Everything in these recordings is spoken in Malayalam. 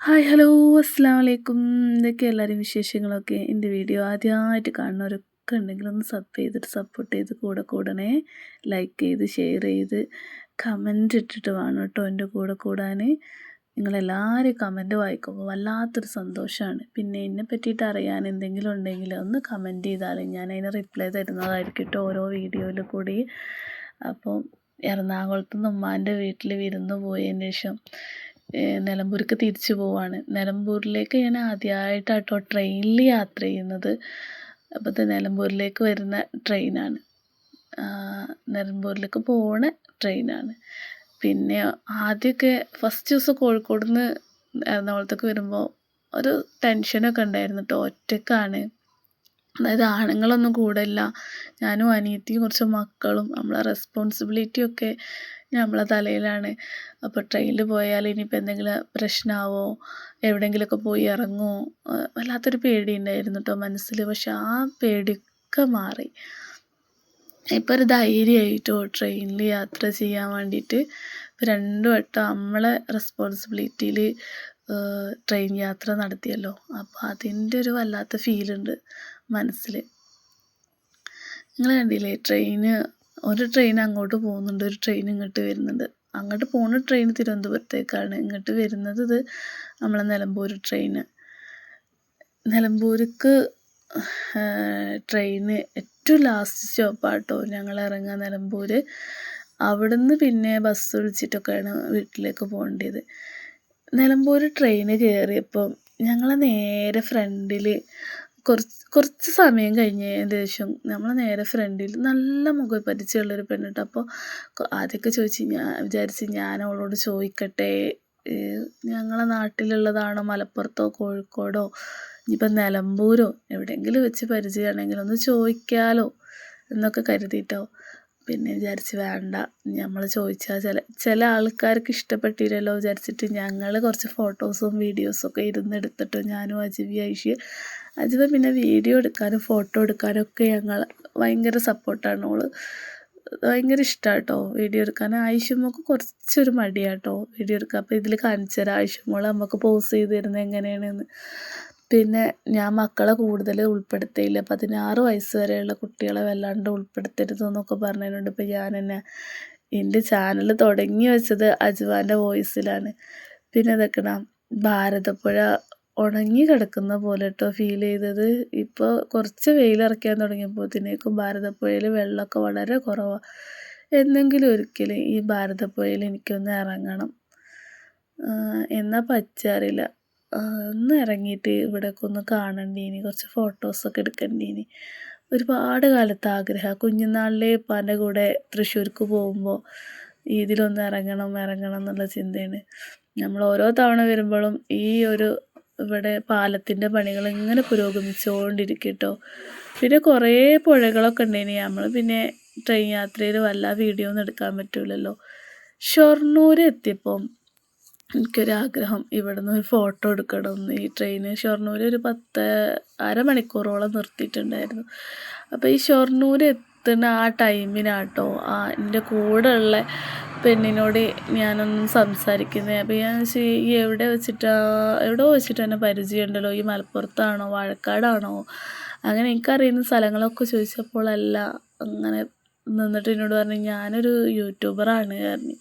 ഹായ് ഹലോ അസ്സാം വലൈക്കും എന്തൊക്കെ എല്ലാവരും വിശേഷങ്ങളൊക്കെ? എന്റെ വീഡിയോ ആദ്യമായിട്ട് കാണുന്നവരൊക്കെ ഉണ്ടെങ്കിൽ ഒന്ന് സബ് ചെയ്തിട്ട് സപ്പോർട്ട് ചെയ്ത് കൂടെ കൂടണേ. ലൈക്ക് ചെയ്ത് ഷെയർ ചെയ്ത് കമന്റ് ഇട്ടിട്ട് വേണം കേട്ടോ എന്റെ കൂടെ കൂടാൻ. നിങ്ങളെല്ലാവരും കമന്റ് വായിക്കുമ്പോൾ വല്ലാത്തൊരു സന്തോഷമാണ്. പിന്നെ എന്നെ പറ്റിയിട്ട് അറിയാൻ എന്തെങ്കിലും ഉണ്ടെങ്കിൽ ഒന്ന് കമന്റ് ചെയ്താൽ ഞാൻ അതിന് റിപ്ലൈ തരുന്നതായിരിക്കും കേട്ടോ ഓരോ വീഡിയോയിൽ കൂടി. അപ്പം എറണാകുളത്ത് നിന്ന് ഉമ്മാന്റെ വീട്ടിൽ വിരുന്ന് പോയതിന് ശേഷം നിലമ്പൂർക്ക് തിരിച്ചു പോവാണ്. നിലമ്പൂരിലേക്ക് ഞാൻ ആദ്യമായിട്ടാട്ടോ ട്രെയിനിൽ യാത്ര ചെയ്യുന്നത്. അപ്പോൾ ഇത് നിലമ്പൂരിലേക്ക് വരുന്ന ട്രെയിനാണ്. നിലമ്പൂരിലേക്ക് പോണ ട്രെയിനാണ്. പിന്നെ ആദ്യമൊക്കെ ഫസ്റ്റ് ദിവസം കോഴിക്കോട് നിന്ന് എറണാകുളത്തേക്ക് വരുമ്പോൾ ഒരു ടെൻഷനൊക്കെ ഉണ്ടായിരുന്നു കേട്ടോ ഒറ്റക്കാണ്. അതായത് ആണുങ്ങളൊന്നും കൂടെയില്ല ഞാനും അനിയത്തിയും കുറച്ച് മക്കളും നമ്മളെ റെസ്പോൺസിബിലിറ്റിയൊക്കെ നമ്മളെ തലയിലാണ്. അപ്പോൾ ട്രെയിനിൽ പോയാൽ ഇനിയിപ്പോൾ എന്തെങ്കിലും പ്രശ്നമാവോ എവിടെയെങ്കിലുമൊക്കെ പോയി ഇറങ്ങുമോ വല്ലാത്തൊരു പേടി ഉണ്ടായിരുന്നു കേട്ടോ മനസ്സിൽ. പക്ഷെ ആ പേടിയൊക്കെ മാറി. ഇപ്പോൾ ഒരു ധൈര്യമായിട്ടോ ട്രെയിനിൽ യാത്ര ചെയ്യാൻ വേണ്ടിയിട്ട് രണ്ട് വട്ടം നമ്മളെ റെസ്പോൺസിബിലിറ്റിയിൽ ട്രെയിൻ യാത്ര നടത്തിയല്ലോ. അപ്പോൾ അതിന്റെ ഒരു വല്ലാത്ത ഫീലുണ്ട് മനസ്സിൽ നിങ്ങൾ കണ്ടില്ലേ ട്രെയിന് ഒരു ട്രെയിൻ അങ്ങോട്ട് പോകുന്നുണ്ട് ഒരു ട്രെയിൻ ഇങ്ങോട്ട് വരുന്നുണ്ട്. അങ്ങോട്ട് പോകുന്ന ട്രെയിൻ തിരുവനന്തപുരത്തേക്കാണ്. ഇങ്ങോട്ട് വരുന്നത് ഇത് നമ്മളെ നിലമ്പൂർ ട്രെയിന്. നിലമ്പൂർക്ക് ട്രെയിന് ഏറ്റവും ലാസ്റ്റ് സ്റ്റോപ്പാട്ടോ ഞങ്ങൾ ഇറങ്ങുക നിലമ്പൂർ അവിടുന്ന് പിന്നെ ബസ് വിളിച്ചിട്ടൊക്കെയാണ് വീട്ടിലേക്ക് പോകേണ്ടത്. നിലമ്പൂർ ട്രെയിന് കയറിയപ്പം ഞങ്ങളെ നേരെ ഫ്രണ്ടിൽ കുറച്ച് കുറച്ച് സമയം കഴിഞ്ഞ് ഏകദേശം നമ്മളെ നേരെ ഫ്രണ്ടിൽ നല്ല മുഖപരിചയമുള്ളൊരു പെണ്ണിട്ട് അപ്പോൾ ആദ്യമൊക്കെ ചോദിച്ച് ഞാൻ വിചാരിച്ച് ഞാൻ അവളോട് ചോദിക്കട്ടെ ഞങ്ങളെ നാട്ടിലുള്ളതാണോ മലപ്പുറത്തോ കോഴിക്കോടോ ഇനിയിപ്പോൾ നിലമ്പൂരോ എവിടെയെങ്കിലും വെച്ച് പരിചയമാണെങ്കിൽ ഒന്ന് ചോദിക്കാലോ എന്നൊക്കെ കരുതിയിട്ടോ പിന്നെ വിചാരിച്ച് വേണ്ട നമ്മൾ ചോദിച്ചാൽ ചില ചില ആൾക്കാർക്ക് ഇഷ്ടപ്പെട്ടില്ലല്ലോ വിചാരിച്ചിട്ട് ഞങ്ങൾ കുറച്ച് ഫോട്ടോസും വീഡിയോസും ഒക്കെ ഇരുന്ന് എടുത്തിട്ടോ ഞാനും അജിബി ഐഷി. അജിബ പിന്നെ വീഡിയോ എടുക്കാനും ഫോട്ടോ എടുക്കാനും ഒക്കെ ഞങ്ങൾ ഭയങ്കര സപ്പോർട്ടാണ് ഓൾ ഭയങ്കര ഇഷ്ടമാണ് കേട്ടോ വീഡിയോ എടുക്കാൻ ആയിഷുമ്മക്ക് കുറച്ചൊരു മടിയാട്ടോ വീഡിയോ എടുക്കുക അപ്പോൾ ഇതിൽ കാണിച്ചു തരാം. ആയിഷുമോൾ നമുക്ക് പോസ് ചെയ്ത് തരുന്നത് എങ്ങനെയാണെന്ന്. പിന്നെ ഞാൻ മക്കളെ കൂടുതൽ ഉൾപ്പെടുത്തിയില്ല. പതിനാറ് വയസ്സ് വരെയുള്ള കുട്ടികളെ വല്ലാണ്ട് ഉൾപ്പെടുത്തരുത് എന്നൊക്കെ പറഞ്ഞതിനുണ്ട് ഇപ്പോൾ ഞാൻ തന്നെ എന്റെ ചാനൽ തുടങ്ങി വെച്ചത് അജ്വാന്റെ വോയിസിലാണ് പിന്നെ അതൊക്കെ ഭാരതപ്പുഴ ഉണങ്ങി കിടക്കുന്ന പോലെ കേട്ടോ ഫീൽ ചെയ്തത്. ഇപ്പോൾ കുറച്ച് വെയിലിറക്കാൻ തുടങ്ങിയപ്പോഴത്തേക്കും ഭാരതപ്പുഴയിൽ വെള്ളമൊക്കെ വളരെ കുറവാണ് എന്നെങ്കിലും ഒരിക്കൽ ഈ ഭാരതപ്പുഴയിൽ എനിക്കൊന്ന് ഇറങ്ങണം. എന്നാൽ പറ്റാറില്ല ഒന്ന് ഇറങ്ങിയിട്ട് ഇവിടെയൊക്കെ ഒന്ന് കാണണ്ടീനി. കുറച്ച് ഫോട്ടോസൊക്കെ എടുക്കണ്ടീനി. ഒരുപാട് കാലത്ത് ആഗ്രഹം. കുഞ്ഞുനാളിലെ ഉപ്പാന്റെ കൂടെ തൃശ്ശൂർക്ക് പോകുമ്പോൾ ഇതിലൊന്ന് ഇറങ്ങണം ഇറങ്ങണം എന്നുള്ള ചിന്തയാണ്. നമ്മൾ ഓരോ തവണ വരുമ്പോഴും ഈ ഒരു ഇവിടെ പാലത്തിന്റെ പണികൾ ഇങ്ങനെ പുരോഗമിച്ചുകൊണ്ടിരിക്കും കേട്ടോ പിന്നെ കുറേ പുഴകളൊക്കെ ഉണ്ടായിനി നമ്മൾ പിന്നെ ട്രെയിൻ യാത്രയിൽ വല്ല വീഡിയോ ഒന്നും എടുക്കാൻ പറ്റില്ലല്ലോ ഷൊർണൂർ എത്തിയപ്പം എനിക്കൊരാഗ്രഹം ഇവിടെ നിന്ന് ഒരു ഫോട്ടോ എടുക്കണം ഈ ട്രെയിന് ഷൊർണൂർ ഒരു പത്ത് അരമണിക്കൂറോളം നിർത്തിയിട്ടുണ്ടായിരുന്നു. അപ്പോൾ ഈ ഷൊർണൂർ എത്തുന്ന ആ ടൈമിനാട്ടോ ആ എന്റെ ഉള്ള പെണ്ണിനോട് ഞാനൊന്നും സംസാരിക്കുന്നത് അപ്പോൾ ഞാൻ ഈ എവിടെ വെച്ചിട്ടാ എവിടെ വെച്ചിട്ട് എന്നെ പരിചയമുണ്ടല്ലോ ഈ മലപ്പുറത്താണോ വാഴക്കാടാണോ? അങ്ങനെ എനിക്കറിയുന്ന സ്ഥലങ്ങളൊക്കെ ചോദിച്ചപ്പോഴല്ല അങ്ങനെ നിന്നിട്ട് എന്നോട് പറഞ്ഞു ഞാനൊരു യൂട്യൂബറാണ് പറഞ്ഞു.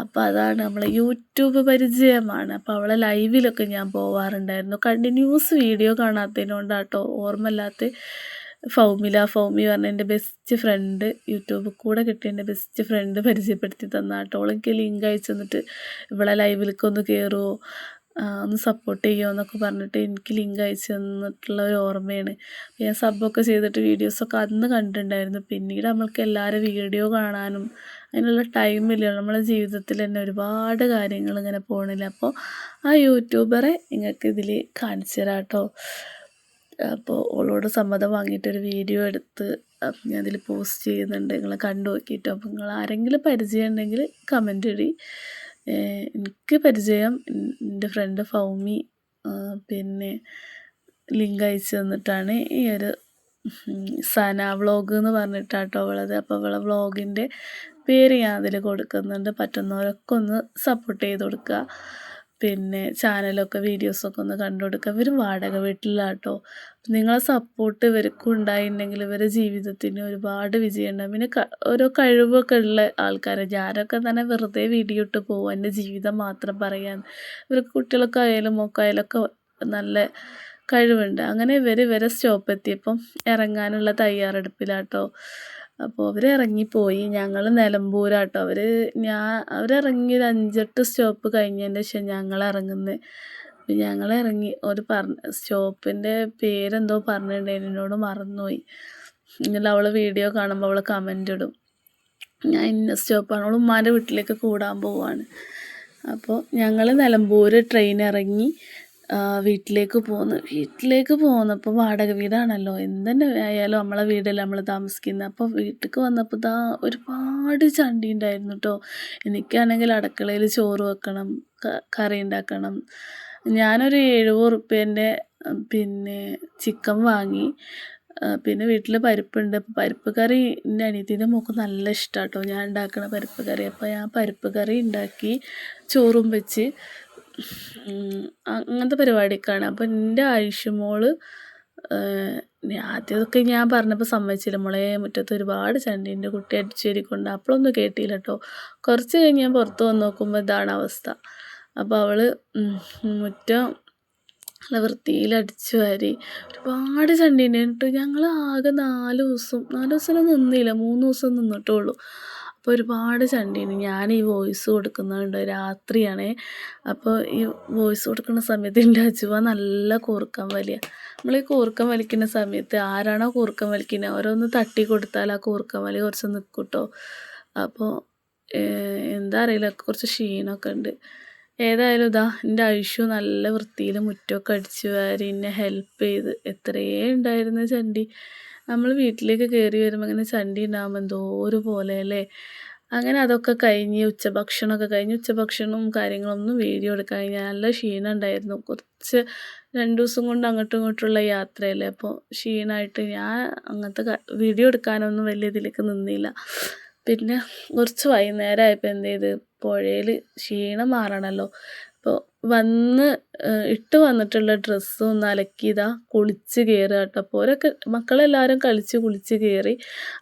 അപ്പോൾ അതാണ് നമ്മൾ യൂട്യൂബ് പരിചയമാണ്. അപ്പോൾ അവളെ ലൈവിലൊക്കെ ഞാൻ പോവാറുണ്ടായിരുന്നു. കണ്ടിന്യൂസ് വീഡിയോ കാണാത്തതിനോണ്ടാട്ടോ ഓർമ്മയില്ലാത്ത ഫൗമില ഫൗമി പറഞ്ഞ എന്റെ ബെസ്റ്റ് ഫ്രണ്ട് യൂട്യൂബിൽ കൂടെ കിട്ടിയ എന്റെ ബെസ്റ്റ് ഫ്രണ്ട് പരിചയപ്പെടുത്തി തന്ന കേട്ടോ അവളെനിക്ക് ലിങ്ക് അയച്ചു തന്നിട്ട് ഇവിടെ ലൈവിലേക്ക് ഒന്ന് കയറുമോ ഒന്ന് സപ്പോർട്ട് ചെയ്യുമോ എന്നൊക്കെ പറഞ്ഞിട്ട് എനിക്ക് ലിങ്ക് അയച്ചു തന്നിട്ടുള്ള ഒരു ഓർമ്മയാണ്. ഞാൻ സബ്ബൊക്കെ ചെയ്തിട്ട് വീഡിയോസൊക്കെ അന്ന് കണ്ടിട്ടുണ്ടായിരുന്നു. പിന്നീട് നമ്മൾക്ക് എല്ലാവരും വീഡിയോ കാണാനും അതിനുള്ള ഇല്ല. നമ്മളെ ജീവിതത്തിൽ തന്നെ ഒരുപാട് കാര്യങ്ങൾ ഇങ്ങനെ പോകണില്ല അപ്പോൾ ആ യൂട്യൂബറെ നിങ്ങൾക്ക് ഇതിൽ കാണിച്ചു തരാം കേട്ടോ അപ്പോൾ ഓളോട് സമ്മതം വാങ്ങിയിട്ടൊരു വീഡിയോ എടുത്ത് ഞാൻ അതിൽ പോസ്റ്റ് ചെയ്യുന്നുണ്ട്. നിങ്ങൾ കണ്ടു നോക്കിയിട്ട്. അപ്പോൾ നിങ്ങൾ ആരെങ്കിലും പരിചയം ഉണ്ടെങ്കിൽ കമന്റ് ഇടി എനിക്ക് പരിചയം എന്റെ ഫ്രണ്ട് ഫൗമി പിന്നെ ലിങ്ക് അയച്ചു തന്നിട്ടാണ് ഈ ഒരു സന വ്ളോഗ് എന്ന് പറഞ്ഞിട്ടാട്ടോ അവളത് അപ്പോൾ അവളെ വ്ളോഗിന്റെ പേര് ഞാൻ അതിൽ കൊടുക്കുന്നുണ്ട്. പറ്റുന്നവരൊക്കെ ഒന്ന് സപ്പോർട്ട് ചെയ്ത് കൊടുക്കുക. പിന്നെ ചാനലൊക്കെ വീഡിയോസൊക്കെ ഒന്ന് കണ്ടു കൊടുക്കുക ഇവർ വാടക വീട്ടിലാട്ടോ. നിങ്ങളെ സപ്പോർട്ട് ഇവർക്കും ഉണ്ടായിട്ടുണ്ടെങ്കിൽ ഇവരുടെ ജീവിതത്തിന് ഒരുപാട് വിജയം ഉണ്ടാകും പിന്നെ ഓരോ കഴിവൊക്കെ ഉള്ള ആൾക്കാരെ. ഞാനൊക്കെ തന്നെ വെറുതെ വീഡിയോ ഇട്ട് പോകും എന്റെ ജീവിതം മാത്രം പറയാൻ. ഇവർക്ക് കുട്ടികളൊക്കെ ആയാലും മോക്കായാലൊക്കെ നല്ല കഴിവുണ്ട്. അങ്ങനെ ഇവർ ഇവരെ സ്റ്റോപ്പ് എത്തിയപ്പം ഇറങ്ങാനുള്ള തയ്യാറെടുപ്പിലാട്ടോ. അപ്പോൾ അവർ ഇറങ്ങിപ്പോയി. ഞങ്ങൾ നിലമ്പൂരാട്ടോ. അവർ ഞാൻ അവരിറങ്ങി ഒരു അഞ്ചെട്ട് സ്റ്റോപ്പ് കഴിഞ്ഞതിന്റെ ശേഷം ഞങ്ങൾ ഇറങ്ങുന്നത് ഞങ്ങൾ ഇറങ്ങി ഒരു പറഞ്ഞ സ്റ്റോപ്പിന്റെ പേരെന്തോ പറഞ്ഞിട്ടുണ്ടായിരുന്നു എന്നോട് മറന്നുപോയി. ഇന്നലെ അവൾ വീഡിയോ കാണുമ്പോൾ അവൾ കമന്റ് ഇടും. ഞാൻ ഇന്ന സ്റ്റോപ്പാണ്. അവൾ ഉമ്മാന്റെ വീട്ടിലേക്ക് കൂടാൻ പോവാണ്. അപ്പോൾ ഞങ്ങൾ നിലമ്പൂർ ട്രെയിൻ ഇറങ്ങി. വീട്ടിലേക്ക് പോന്നു വീട്ടിലേക്ക് പോന്നപ്പോൾ വാടക വീടാണല്ലോ. എന്തെന്നെ ആയാലും നമ്മളെ വീടല്ലേ നമ്മൾ താമസിക്കുന്നത് അപ്പോൾ വീട്ടിലേക്ക് വന്നപ്പോൾ ദാ ഒരുപാട് ചണ്ടി ഉണ്ടായിരുന്നു കേട്ടോ എനിക്കാണെങ്കിൽ അടുക്കളയിൽ ചോറ് വെക്കണം കറി ഉണ്ടാക്കണം ഞാനൊരു എഴുപത് ഉറുപ്പ്യന്റെ പിന്നെ ചിക്കൻ വാങ്ങി. പിന്നെ വീട്ടിൽ പരിപ്പുണ്ട്. പരിപ്പ് കറി എന്റെ അനിയത്തിന്റെ മോക്ക് നല്ല ഇഷ്ടമാണ് കേട്ടോ ഞാൻ ഉണ്ടാക്കുന്ന പരിപ്പ് കറി. അപ്പോൾ ഞാൻ പരിപ്പ് കറി ഉണ്ടാക്കി ചോറും വെച്ച് അങ്ങനത്തെ പരിപാടിയൊക്കെയാണ്. അപ്പോൾ എന്റെ ആയിഷുമോൾ ആദ്യമൊക്കെ ഞാൻ പറഞ്ഞപ്പോൾ സമ്മതിച്ചില്ല. മോളെ മുറ്റത്ത് ഒരുപാട് ചണ്ടീന്റെ കുട്ടി അടിച്ചേരിക്കൊണ്ട് അപ്പോഴൊന്നും കേട്ടില്ല കേട്ടോ കുറച്ച് കഴിഞ്ഞ് ഞാൻ പുറത്ത് വന്ന് നോക്കുമ്പോൾ ഇതാണ് അവസ്ഥ. അപ്പോൾ അവൾ മുറ്റം നല്ല വൃത്തിയിൽ അടിച്ചു വാരി ഒരുപാട് കേട്ടോ ഞങ്ങൾ ആകെ നാല് ദിവസം നാല് ദിവസം നിന്നില്ല. മൂന്ന് ദിവസം നിന്നിട്ടുള്ളൂ അപ്പോൾ ഒരുപാട് ചണ്ടീന് ഞാൻ ഈ വോയിസ് കൊടുക്കുന്നുണ്ട്. രാത്രിയാണ്. അപ്പോൾ ഈ വോയിസ് കൊടുക്കുന്ന സമയത്ത് എന്റെ അജുവ നല്ല കൂർക്കം വലിയ. നമ്മൾ ഈ കൂർക്കം വലിക്കുന്ന സമയത്ത് ആരാണോ കൂർക്കം വലിക്കുന്നത് ഓരോന്ന് തട്ടി കൊടുത്താൽ ആ കൂർക്കം വലി കുറച്ച് നിൽക്കും അപ്പോൾ എന്താ അറിയില്ല കുറച്ച് ക്ഷീണമൊക്കെ ഉണ്ട്. ഏതായാലും ഇതാ എന്റെ ഐഷു നല്ല വൃത്തിയിൽ മുറ്റമൊക്കെ അടിച്ചു വാരി എന്നെ ഹെൽപ്പ് ചെയ്ത്. എത്രയേ ഉണ്ടായിരുന്നു ചണ്ടി. നമ്മൾ വീട്ടിലേക്ക് കയറി വരുമ്പോൾ ഇങ്ങനെ ചണ്ടി ഉണ്ടാകുമ്പോൾ എന്തോ ഒരു പോലെ അല്ലേ? അങ്ങനെ അതൊക്കെ കഴിഞ്ഞ് ഉച്ചഭക്ഷണമൊക്കെ കഴിഞ്ഞ് ഉച്ചഭക്ഷണവും കാര്യങ്ങളൊന്നും വീഡിയോ എടുക്കാൻ കഴിഞ്ഞാൽ നല്ല ക്ഷീണം ഉണ്ടായിരുന്നു കുറച്ച് രണ്ട് ദിവസം കൊണ്ട് അങ്ങോട്ടും ഇങ്ങോട്ടുള്ള യാത്രയല്ലേ? അപ്പോൾ ക്ഷീണമായിട്ട് ഞാൻ അങ്ങനത്തെ വീഡിയോ എടുക്കാനൊന്നും വലിയ ഇതിലേക്ക് നിന്നില്ല. പിന്നെ കുറച്ച് വൈകുന്നേരമായപ്പോൾ എന്ത് ചെയ്ത്? പുഴയിൽ ക്ഷീണം മാറണമല്ലോ അപ്പോൾ വന്ന് ഇട്ട് വന്നിട്ടുള്ള ഡ്രസ്സും ഒന്ന് അലക്കിയതാ കുളിച്ച് കയറുക കേട്ടോ അപ്പോൾ ഓരൊക്കെ മക്കളെല്ലാവരും കളിച്ച് കുളിച്ച് കയറി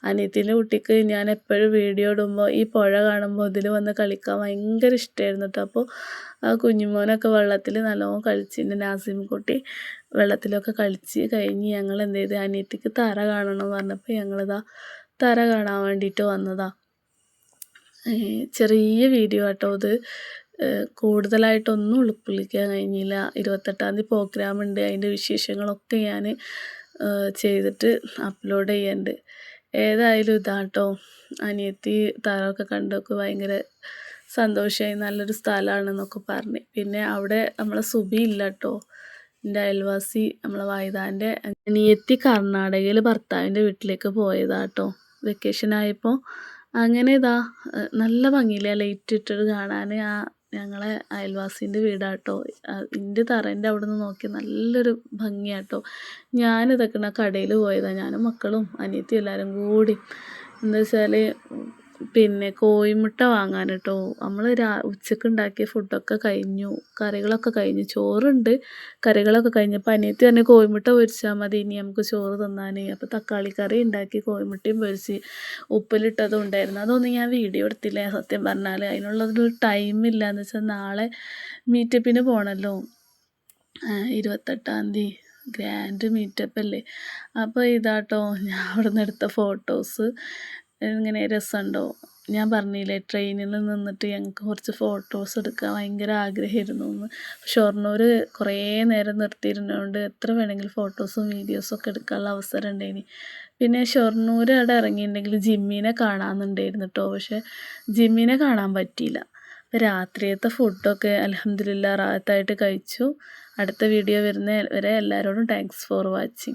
അനിയത്തിന്റെ കുട്ടിക്ക് ഞാൻ എപ്പോഴും വീഡിയോ ഇടുമ്പോൾ ഈ പുഴ കാണുമ്പോൾ ഇതിൽ വന്ന് കളിക്കാൻ ഭയങ്കര ഇഷ്ടമായിരുന്നു കേട്ടോ അപ്പോൾ ആ കുഞ്ഞുമോനൊക്കെ വെള്ളത്തിൽ നല്ലോണം കളിച്ചിട്ടുണ്ട് നാസിം കുട്ടി വെള്ളത്തിലൊക്കെ കളിച്ച് കഴിഞ്ഞ് ഞങ്ങൾ എന്ത് ചെയ്ത് അനിയത്തിക്ക് തറ കാണണം പറഞ്ഞപ്പോൾ ഞങ്ങളിതാ തറ കാണാൻ വേണ്ടിയിട്ട് വന്നതാണ് ചെറിയ വീഡിയോ കേട്ടോ അത് കൂടുതലായിട്ടൊന്നും ഉൾക്കൊള്ളിക്കാൻ കഴിഞ്ഞില്ല. ഇരുപത്തെട്ടാം തീയതി പ്രോഗ്രാം ഉണ്ട്. അതിന്റെ വിശേഷങ്ങളൊക്കെ ഞാൻ ചെയ്തിട്ട് അപ്ലോഡ് ചെയ്യുന്നുണ്ട് ഏതായാലും ഇതാട്ടോ. അനിയത്തി താരമൊക്കെ കണ്ടൊക്കെ ഭയങ്കര സന്തോഷമായി നല്ലൊരു സ്ഥലമാണെന്നൊക്കെ പറഞ്ഞ്. പിന്നെ അവിടെ നമ്മളെ സുബി ഇല്ല കേട്ടോ എന്റെ അയൽവാസി നമ്മളെ വായുതാന്റെ അനിയത്തി കർണാടകയിൽ ഭർത്താവിന്റെ വീട്ടിലേക്ക് പോയതാട്ടോ. വെക്കേഷൻ ആയപ്പോൾ അങ്ങനെ ഇതാ നല്ല ഭംഗിയില്ല ലൈറ്റ് ഇട്ടിട്ട് കാണാൻ ആ ഞങ്ങളെ അയൽവാസീന്റെ വീടാട്ടോ. എന്റെ തറേന്റെ അവിടെ നിന്ന് നോക്കിയാൽ നല്ലൊരു ഭംഗിയാട്ടോ. ഞാനിതൊക്കെ കടയിൽ പോയതാണ് ഞാനും മക്കളും അനിയത്തിയും എല്ലാവരും കൂടി. എന്താ വെച്ചാൽ പിന്നെ കോഴിമുട്ട വാങ്ങാൻ കേട്ടോ നമ്മൾ രാ ഉച്ചയ്ക്ക് ഉണ്ടാക്കിയ ഫുഡൊക്കെ കഴിഞ്ഞു. കറികളൊക്കെ കഴിഞ്ഞു. ചോറുണ്ട്. കറികളൊക്കെ കഴിഞ്ഞപ്പോൾ അനിയത്തി തന്നെ കോഴിമുട്ട പൊരിച്ചാൽ മതി. ഇനി നമുക്ക് ചോറ് തന്നാൽ അപ്പോൾ തക്കാളി കറി ഉണ്ടാക്കി കോഴിമുട്ടയും പൊരിച്ച് ഉപ്പിലിട്ടതും ഉണ്ടായിരുന്നു. അതൊന്നും ഞാൻ വീഡിയോ എടുത്തില്ല. സത്യം പറഞ്ഞാൽ അതിനുള്ളൊരു ടൈമില്ല എന്ന് വെച്ചാൽ നാളെ മീറ്റപ്പിന് പോകണമല്ലോ ഇരുപത്തെട്ടാം തീയതി. ഗ്രാൻഡ് മീറ്റപ്പ് അല്ലേ? അപ്പോൾ ഇതാട്ടോ. ഞാൻ അവിടെ നിന്ന് എടുത്ത ഫോട്ടോസ് ഇങ്ങനെ രസമുണ്ടോ? ഞാൻ പറഞ്ഞില്ലേ ട്രെയിനിൽ നിന്നിട്ട് ഞങ്ങൾക്ക് കുറച്ച് ഫോട്ടോസ് എടുക്കാൻ ഭയങ്കര ആഗ്രഹമായിരുന്നു എന്ന്. ഷൊർണൂർ കുറേ നേരം നിർത്തിയിരുന്നതുകൊണ്ട് എത്ര വേണമെങ്കിലും ഫോട്ടോസും വീഡിയോസും ഒക്കെ എടുക്കാനുള്ള അവസരം ഉണ്ടായിനി. പിന്നെ ഷൊർണൂർ അവിടെ ഇറങ്ങിയിട്ടുണ്ടെങ്കിൽ ജിമ്മിനെ കാണാമെന്നുണ്ടായിരുന്നു കേട്ടോ. പക്ഷേ ജിമ്മിനെ കാണാൻ പറ്റിയില്ല. അപ്പോൾ രാത്രിയത്തെ ഫുഡൊക്കെ അലഹമില്ല റാത്തായിട്ട് കഴിച്ചു. അടുത്ത വീഡിയോ വരുന്ന വരെ എല്ലാവരോടും താങ്ക്സ് ഫോർ വാച്ചിങ്